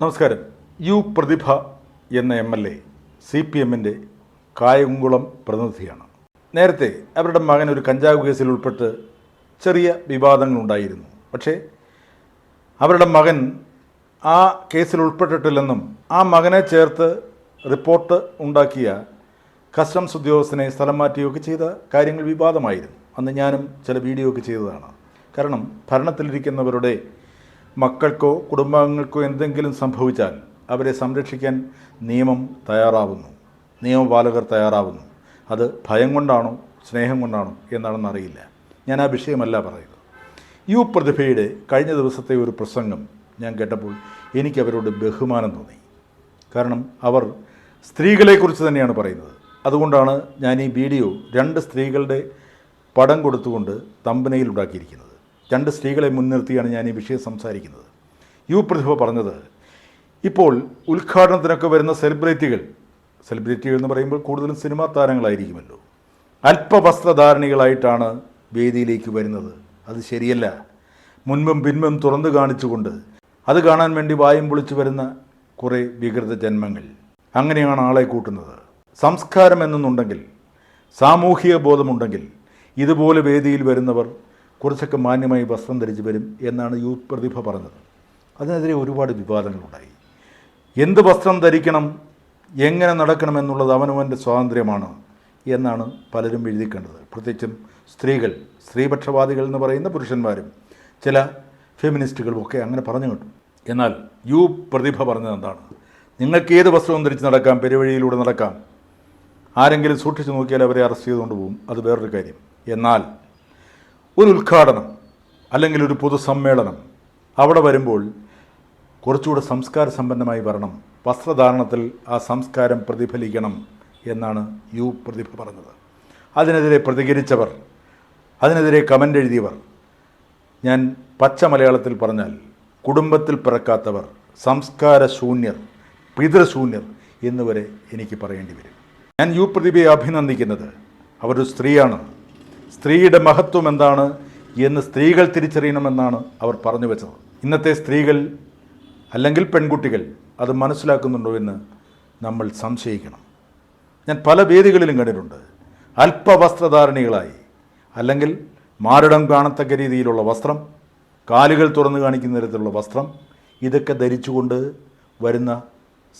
നമസ്കാരം. യു പ്രതിഭ എന്ന M L A C P എമ്മിന്റെ കായംകുളം പ്രതിനിധിയാണ്. നേരത്തെ അവരുടെ മകൻ ഒരു കഞ്ചാവ് കേസിൽ ഉൾപ്പെട്ട് ചെറിയ വിവാദങ്ങളുണ്ടായിരുന്നു പക്ഷേ അവരുടെ മകൻ ആ കേസിൽ ഉൾപ്പെട്ടിട്ടില്ലെന്നും ആ മകനെ ചേർത്ത് റിപ്പോർട്ട് ഉണ്ടാക്കിയ കസ്റ്റംസ് ഉദ്യോഗസ്ഥനെ സ്ഥലം മാറ്റുകയൊക്കെ ചെയ്ത കാര്യങ്ങൾ വിവാദമായിരുന്നു. അന്ന് ഞാനും ചില വീഡിയോ ഒക്കെ ചെയ്തതാണ്. കാരണം ഭരണത്തിലിരിക്കുന്നവരുടെ മക്കൾക്കോ കുടുംബാംഗങ്ങൾക്കോ എന്തെങ്കിലും സംഭവിച്ചാൽ അവരെ സംരക്ഷിക്കാൻ നിയമം തയ്യാറാവുന്നു. നിയമപാലകർ തയ്യാറാവുന്നു. അത് ഭയം കൊണ്ടാണോ സ്നേഹം കൊണ്ടാണോ എന്നാണെന്ന് അറിയില്ല. ഞാൻ ആ വിഷയമല്ല പറയുന്നത്. യു പ്രതിഭയുടെ കഴിഞ്ഞ ദിവസത്തെ ഒരു പ്രസംഗം ഞാൻ കേട്ടപ്പോൾ എനിക്ക് അവരോട് ബഹുമാനം തോന്നി. കാരണം അവർ സ്ത്രീകളെക്കുറിച്ച് തന്നെയാണ് പറയുന്നത്. അതുകൊണ്ടാണ് ഞാൻ ഈ വീഡിയോ രണ്ട് സ്ത്രീകളുടെ പടം കൊടുത്തുകൊണ്ട് തമ്പനയിൽ ഉണ്ടാക്കിയിരിക്കുന്നത്. രണ്ട് സ്ത്രീകളെ മുൻനിർത്തിയാണ് ഞാൻ ഈ വിഷയം സംസാരിക്കുന്നത്. യു പ്രതിഭ പറഞ്ഞത് ഇപ്പോൾ ഉദ്ഘാടനത്തിനൊക്കെ വരുന്ന സെലിബ്രിറ്റികൾ സെലിബ്രിറ്റികൾ എന്ന് പറയുമ്പോൾ കൂടുതലും സിനിമാ താരങ്ങളായിരിക്കുമല്ലോ. അല്പവസ്ത്രധാരണികളായിട്ടാണ് വേദിയിലേക്ക് വരുന്നത്. അത് ശരിയല്ല. മുൻപും പിൻപും തുറന്നു കാണിച്ചുകൊണ്ട് അത് കാണാൻ വേണ്ടി വായും പൊളിച്ചു വരുന്ന കുറേ വികൃത ജന്മങ്ങൾ. അങ്ങനെയാണ് ആളെ കൂട്ടുന്നത്. സംസ്കാരം എന്നുണ്ടെങ്കിൽ സാമൂഹിക ബോധമുണ്ടെങ്കിൽ ഇതുപോലെ വേദിയിൽ വരുന്നവർ കുറച്ചൊക്കെ മാന്യമായി വസ്ത്രം ധരിച്ച് വരും എന്നാണ് യൂത്ത് പ്രതിഭ പറഞ്ഞത്. അതിനെതിരെ ഒരുപാട് വിവാദങ്ങളുണ്ടായി. എന്ത് വസ്ത്രം ധരിക്കണം എങ്ങനെ നടക്കണം എന്നുള്ളത് അവനവന്റെ സ്വാതന്ത്ര്യമാണ് എന്നാണ് പലരും എഴുതി കണ്ടത്. പ്രത്യേകിച്ചും സ്ത്രീകൾ സ്ത്രീപക്ഷവാദികൾ എന്ന് പറയുന്ന പുരുഷന്മാരും ചില ഫെമിനിസ്റ്റുകളും ഒക്കെ അങ്ങനെ പറഞ്ഞു കേട്ടു. എന്നാൽ യു പ്രതിഭ പറഞ്ഞത് എന്താണ്? നിങ്ങൾക്ക് ഏത് വസ്ത്രവും ധരിച്ച് നടക്കാം പെരുവഴിയിലൂടെ നടക്കാം? ആരെങ്കിലും സൂക്ഷിച്ചു നോക്കിയാൽ അവരെ അറസ്റ്റ് ചെയ്തുകൊണ്ട് പോകും. അത് വേറൊരു കാര്യം. എന്നാൽ ഒരു ഉദ്ഘാടനം അല്ലെങ്കിൽ ഒരു പൊതുസമ്മേളനം അവിടെ വരുമ്പോൾ കുറച്ചുകൂടെ സംസ്കാര സമ്പന്നമായി വരണം. വസ്ത്രധാരണത്തിൽ ആ സംസ്കാരം പ്രതിഫലിക്കണം എന്നാണ് യു പ്രതിഭ പറഞ്ഞത്. അതിനെതിരെ പ്രതികരിച്ചവർ അതിനെതിരെ കമന്റ് എഴുതിയവർ ഞാൻ പച്ച മലയാളത്തിൽ പറഞ്ഞാൽ കുടുംബത്തിൽ പിറക്കാത്തവർ സംസ്കാര ശൂന്യർ പിതൃശൂന്യർ എന്നുവരെ എനിക്ക് പറയേണ്ടി വരും. ഞാൻ യു പ്രതിഭയെ അഭിനന്ദിക്കുന്നത് അവരൊരു സ്ത്രീയാണ്. സ്ത്രീയുടെ മഹത്വം എന്താണ് എന്ന് സ്ത്രീകൾ തിരിച്ചറിയണമെന്നാണ് അവർ പറഞ്ഞു വെച്ചത്. ഇന്നത്തെ സ്ത്രീകൾ അല്ലെങ്കിൽ പെൺകുട്ടികൾ അത് മനസ്സിലാക്കുന്നുണ്ടോ എന്ന് നമ്മൾ സംശയിക്കണം. ഞാൻ പല വേദികളിലും കണ്ടിട്ടുണ്ട്. അല്പവസ്ത്രധാരണികളായി അല്ലെങ്കിൽ മാരടം കാണത്തക്ക രീതിയിലുള്ള വസ്ത്രം കാലുകൾ തുറന്നു കാണിക്കുന്ന തരത്തിലുള്ള വസ്ത്രം ഇതൊക്കെ ധരിച്ചുകൊണ്ട് വരുന്ന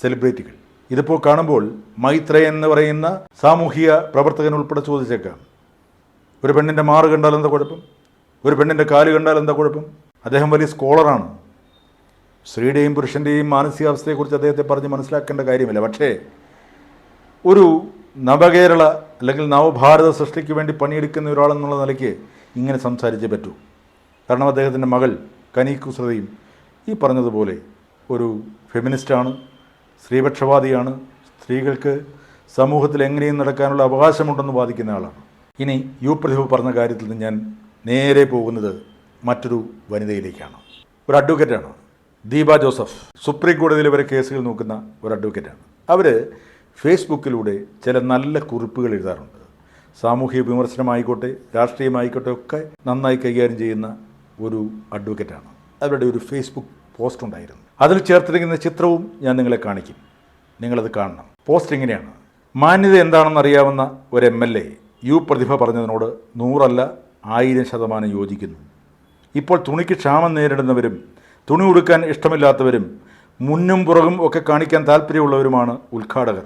സെലിബ്രിറ്റികൾ. ഇതിപ്പോൾ കാണുമ്പോൾ മൈത്ര എന്ന് പറയുന്ന സാമൂഹിക പ്രവർത്തകൻ ഉൾപ്പെടെ ചോദിച്ചേക്കാം. ഒരു പെണ്ണിന്റെ മാറ് കണ്ടാൽ എന്താ കുഴപ്പം? ഒരു പെണ്ണിന്റെ കാൽ കണ്ടാൽ എന്താ കുഴപ്പം? അദ്ദേഹം വലിയ സ്കോളറാണ്. സ്ത്രീയുടെയും പുരുഷന്റെയും മാനസികാവസ്ഥയെക്കുറിച്ച് അദ്ദേഹത്തെ പറഞ്ഞ് മനസ്സിലാക്കേണ്ട കാര്യമില്ല. പക്ഷേ ഒരു നവകേരള അല്ലെങ്കിൽ നവഭാരത സൃഷ്ടിക്ക് വേണ്ടി പണിയെടുക്കുന്ന ഒരാളെന്നുള്ള നിലയ്ക്ക് ഇങ്ങനെ സംസാരിച്ചേ പറ്റൂ. കാരണം അദ്ദേഹത്തിന്റെ മകൾ കനി ഈ പറഞ്ഞതുപോലെ ഒരു ഫെമിനിസ്റ്റാണ് സ്ത്രീപക്ഷവാദിയാണ് സ്ത്രീകൾക്ക് സമൂഹത്തിൽ എങ്ങനെയും നടക്കാനുള്ള അവകാശമുണ്ടെന്ന് വാദിക്കുന്ന ആളാണ്. ഇനി യു പ്രതിഭ പറഞ്ഞ കാര്യത്തിൽ നിന്ന് ഞാൻ നേരെ പോകുന്നത് മറ്റൊരു വനിതയിലേക്കാണ്. ഒരു അഡ്വക്കേറ്റാണ്. ദീപ ജോസഫ് സുപ്രീം കോടതിയിൽ വരെ കേസുകൾ നോക്കുന്ന ഒരു അഡ്വക്കേറ്റാണ്. അവർ ഫേസ്ബുക്കിലൂടെ ചില നല്ല കുറിപ്പുകൾ എഴുതാറുണ്ട്. സാമൂഹിക വിമർശനമായിക്കോട്ടെ രാഷ്ട്രീയമായിക്കോട്ടെ ഒക്കെ നന്നായി കൈകാര്യം ചെയ്യുന്ന ഒരു അഡ്വക്കേറ്റാണ്. അവരുടെ ഒരു ഫേസ്ബുക്ക് പോസ്റ്റ് ഉണ്ടായിരുന്നു. അതിൽ ചേർത്തിരിക്കുന്ന ചിത്രവും ഞാൻ നിങ്ങളെ കാണിക്കും. നിങ്ങളത് കാണണം. പോസ്റ്റ് ഇങ്ങനെയാണ്. മാന്യത എന്താണെന്ന് അറിയാവുന്ന ഒരു M L A U Prathibha പറഞ്ഞതിനോട് നൂറല്ല ആയിരം ശതമാനം യോജിക്കുന്നു. ഇപ്പോൾ തുണിക്ക് ക്ഷാമം നേരിടുന്നവരും തുണി ഉടുക്കാൻ ഇഷ്ടമില്ലാത്തവരും മുന്നും പുറകും ഒക്കെ കാണിക്കാൻ താല്പര്യമുള്ളവരുമാണ് ഉദ്ഘാടകർ.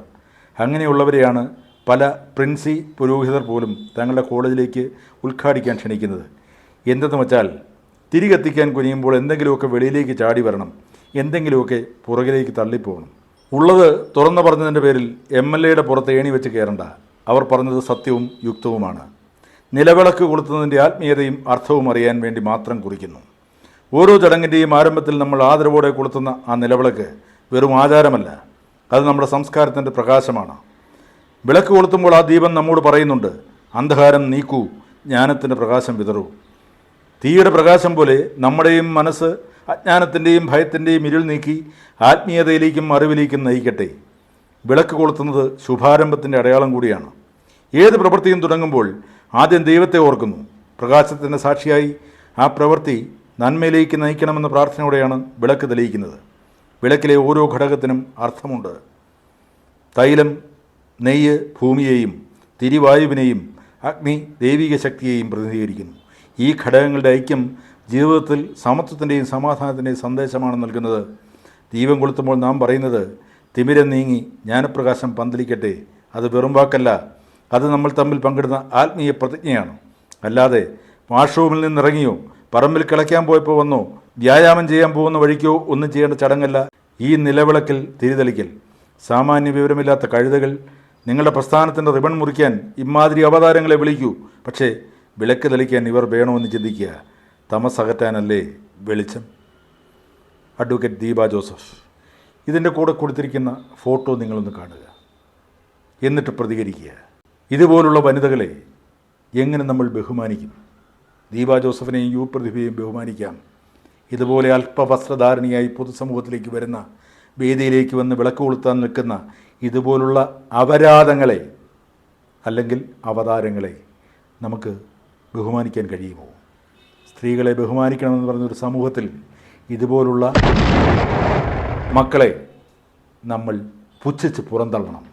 അങ്ങനെയുള്ളവരെയാണ് പല പ്രിൻസി പുരോഹിതർ പോലും തങ്ങളുടെ കോളേജിലേക്ക് ഉദ്ഘാടിക്കാൻ ക്ഷണിക്കുന്നത്. എന്തെന്ന് വെച്ചാൽ തിരികെത്തിക്കാൻ കുനിയുമ്പോൾ എന്തെങ്കിലുമൊക്കെ വെളിയിലേക്ക് ചാടി വരണം എന്തെങ്കിലുമൊക്കെ പുറകിലേക്ക് തള്ളിപ്പോകണം. ഉള്ളത് തുറന്നു പറഞ്ഞതിന്റെ പേരിൽ എം എൽ എയുടെ പുറത്ത് ഏണി വെച്ച് കയറണ്ട. അവർ പറഞ്ഞത് സത്യവും യുക്തവുമാണ്. നിലവിളക്ക് കൊളുത്തുന്നതിന്റെ ആത്മീയതയും അർത്ഥവും അറിയാൻ വേണ്ടി മാത്രം കുറിക്കുന്നു. ഓരോ ചടങ്ങിന്റെയും ആരംഭത്തിൽ നമ്മൾ ആദരവോടെ കൊളുത്തുന്ന ആ നിലവിളക്ക് വെറും ആചാരമല്ല. അത് നമ്മുടെ സംസ്കാരത്തിന്റെ പ്രകാശമാണ്. വിളക്ക് കൊളുത്തുമ്പോൾ ആ ദീപം നമ്മോട് പറയുന്നുണ്ട് അന്ധകാരം നീക്കൂ ജ്ഞാനത്തിന്റെ പ്രകാശം വിതറൂ. തീയുടെ പ്രകാശം പോലെ നമ്മുടെയും മനസ്സ് അജ്ഞാനത്തിന്റെയും ഭയത്തിന്റെയും ഇരുൾ നീക്കി ആത്മീയതയിലേക്കും അറിവിലേക്കും നയിക്കട്ടെ. വിളക്ക് കൊളുത്തുന്നത് ശുഭാരംഭത്തിന്റെ അടയാളം കൂടിയാണ്. ഏത് പ്രവൃത്തിയും തുടങ്ങുമ്പോൾ ആദ്യം ദൈവത്തെ ഓർക്കുന്നു. പ്രകാശത്തിന്റെ സാക്ഷിയായി ആ പ്രവൃത്തി നന്മയിലേക്ക് നയിക്കണമെന്ന പ്രാർത്ഥനയോടെയാണ് വിളക്ക് തെളിയിക്കുന്നത്. വിളക്കിലെ ഓരോ ഘടകത്തിനും അർത്ഥമുണ്ട്. തൈലം നെയ്യ് ഭൂമിയെയും തിരിവായുവിനെയും അഗ്നി ദൈവിക ശക്തിയെയും പ്രതിനിധീകരിക്കുന്നു. ഈ ഘടകങ്ങളുടെ ഐക്യം ജീവിതത്തിൽ സമത്വത്തിന്റെയും സമാധാനത്തിന്റെയും സന്ദേശമാണ് നൽകുന്നത്. ദീപം കൊളുത്തുമ്പോൾ നാം പറയുന്നത് തിമിരം നീങ്ങി ജ്ഞാനപ്രകാശം പന്തലിക്കട്ടെ. അത് വെറും വാക്കല്ല. അത് നമ്മൾ തമ്മിൽ പങ്കിടുന്ന ആത്മീയ പ്രതിജ്ഞയാണ്. അല്ലാതെ വാഷ്റൂമിൽ നിന്നിറങ്ങിയോ പറമ്പിൽ കിളയ്ക്കാൻ പോയപ്പോൾ വന്നോ വ്യായാമം ചെയ്യാൻ പോകുന്ന വഴിക്കോ ഒന്നും ചെയ്യേണ്ട ചടങ്ങല്ല ഈ നിലവിളക്കിൽ തിരിതെളിക്കൽ. സാമാന്യ വിവരമില്ലാത്ത കഴുതകൾ നിങ്ങളുടെ പ്രസ്ഥാനത്തിന്റെ റിബൺ മുറിക്കാൻ ഇമാതിരി അവതാരങ്ങളെ വിളിക്കൂ. പക്ഷേ വിളക്ക് തെളിക്കാൻ ഇവർ വേണമെന്ന് ചിന്തിക്കുക. തമസകറ്റാനല്ലേ വെളിച്ചം? അഡ്വക്കേറ്റ് ദീപ ജോസഫ് ഇതിന്റെ കൂടെ കൊടുത്തിരിക്കുന്ന ഫോട്ടോ നിങ്ങളൊന്ന് കാണുക. എന്നിട്ട് പ്രതികരിക്കുക. ഇതുപോലുള്ള വനിതകളെ എങ്ങനെ നമ്മൾ ബഹുമാനിക്കും? ദീപ ജോസഫിനെയും യു പ്രതിഭയെയും ബഹുമാനിക്കാം. ഇതുപോലെ അല്പവസ്ത്രധാരണിയായി പൊതുസമൂഹത്തിലേക്ക് വരുന്ന വേദിയിലേക്ക് വന്ന് വിളക്ക് കൊളുത്താൻ നിൽക്കുന്ന ഇതുപോലുള്ള അപരാധങ്ങളെ അല്ലെങ്കിൽ അവതാരങ്ങളെ നമുക്ക് ബഹുമാനിക്കാൻ കഴിയുമോ? സ്ത്രീകളെ ബഹുമാനിക്കണമെന്ന് പറഞ്ഞൊരു സമൂഹത്തിൽ ഇതുപോലുള്ള മക്കളെ നമ്മൾ പുച്ഛിച്ച് പുറന്തള്ളണം.